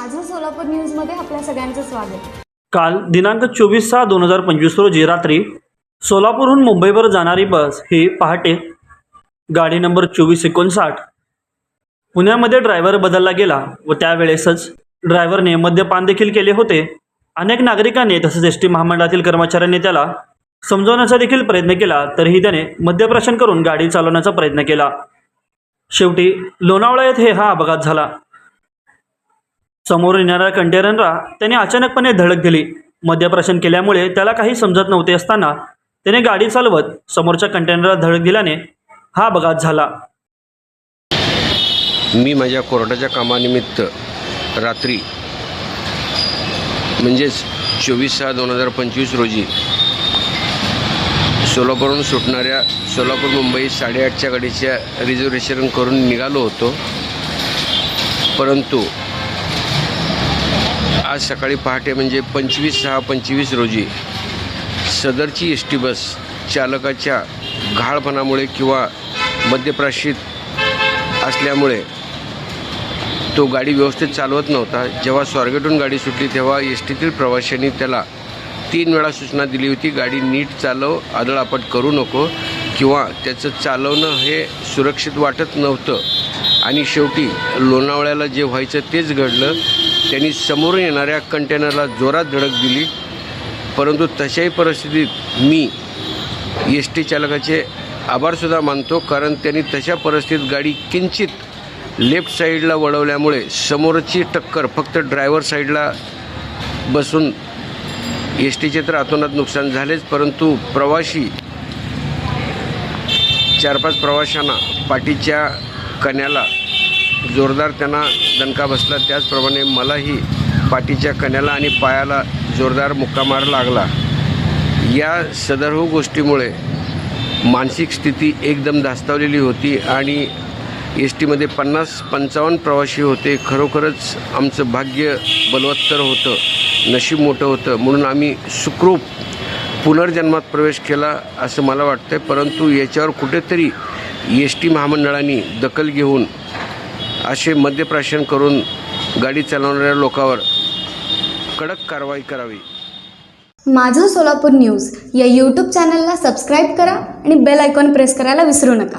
माझं सोलापूर न्यूजमध्ये आपल्या सगळ्यांचं स्वागत. काल दिनांक चोवीस सहा दोन हजार पंचवीस रोजी रात्री सोलापूरहून मुंबईवर जाणारी बस ही पहाटे गाडी नंबर चोवीस एकोणसाठ पुण्यामध्ये ड्रायव्हर बदलला गेला व त्यावेळेसच ड्रायव्हरने मद्यपान देखील केले होते. अनेक नागरिकांनी तसेच एस टी महामंडळातील कर्मचाऱ्यांनी त्याला समजवण्याचा देखील प्रयत्न केला तरीही त्याने मद्यप्राशन करून गाडी चालवण्याचा प्रयत्न केला. शेवटी लोणावळा येथे हा अपघात झाला. समोर येणाऱ्या कंटेनरला त्याने अचानकपणे धडक दिली. मद्यप्राशन केल्यामुळे त्याला काही समजत नव्हते असताना त्याने गाडी चालवत समोरच्या कंटेनरला धडक दिल्याने हा अपघात झाला. मी माझ्या कोर्टाच्या कामानिमित्त रात्री म्हणजेच चोवीस सहा दोन हजार पंचवीस रोजी सोलापूरहून सुटणाऱ्या सोलापूर मुंबई साडेआठच्या गाडीच्या रिझर्वेशन करून निघालो होतो. परंतु आज सकाळी पहाटे म्हणजे पंचवीस सहा पंचवीस रोजी सदरची एस टी बस चालकाच्या घाळपणामुळे किंवा मद्यप्राशित असल्यामुळे तो गाडी व्यवस्थित चालवत नव्हता. जेव्हा स्वारगेटून गाडी सुटली तेव्हा एस टीतील प्रवाशांनी त्याला तीन वेळा सूचना दिली होती गाडी नीट चालव आदळआपट करू नको किंवा त्याचं चालवणं हे सुरक्षित वाटत नव्हतं. आणि शेवटी लोणावळ्याला जे व्हायचं तेच घडलं. त्यांनी समोरून येणाऱ्या कंटेनरला जोरात धडक दिली. परंतु तशाही परिस्थितीत मी एस टी चालकाचे आभारसुद्धा मानतो कारण त्यांनी तशा परिस्थितीत गाडी किंचित लेफ्ट साईडला वळवल्यामुळे समोरची टक्कर फक्त ड्रायव्हर साईडला बसून एस टीचे तर अतोनात नुकसान झालेच परंतु प्रवाशी चार पाच प्रवाशांना पाठीच्या कण्याला जोरदार त्यांना दणका बसला. त्याचप्रमाणे मलाही पाठीच्या कण्याला आणि पायाला जोरदार मुक्कामार लागला. या सदर्भ गोष्टीमुळे मानसिक स्थिती एकदम धास्तावलेली होती आणि एस टीमध्ये पन्नास पंचावन्न प्रवासी होते. खरोखरच आमचं भाग्य बलवत्तर होतं नशीब मोठं होतं. म्हणून आम्ही सुखरूप पुनर्जन्मात प्रवेश केला असं मला वाटतं परंतु याच्यावर कुठेतरी एस टी महामंडळाने दखल घेऊन असे मद्यप्राशन करून गाडी चालवणाऱ्या लोकांवर कडक कारवाई करावी. माझं सोलापूर न्यूज या यूट्यूब चॅनलला सबस्क्राईब करा आणि बेल आयकॉन प्रेस करायला विसरू नका.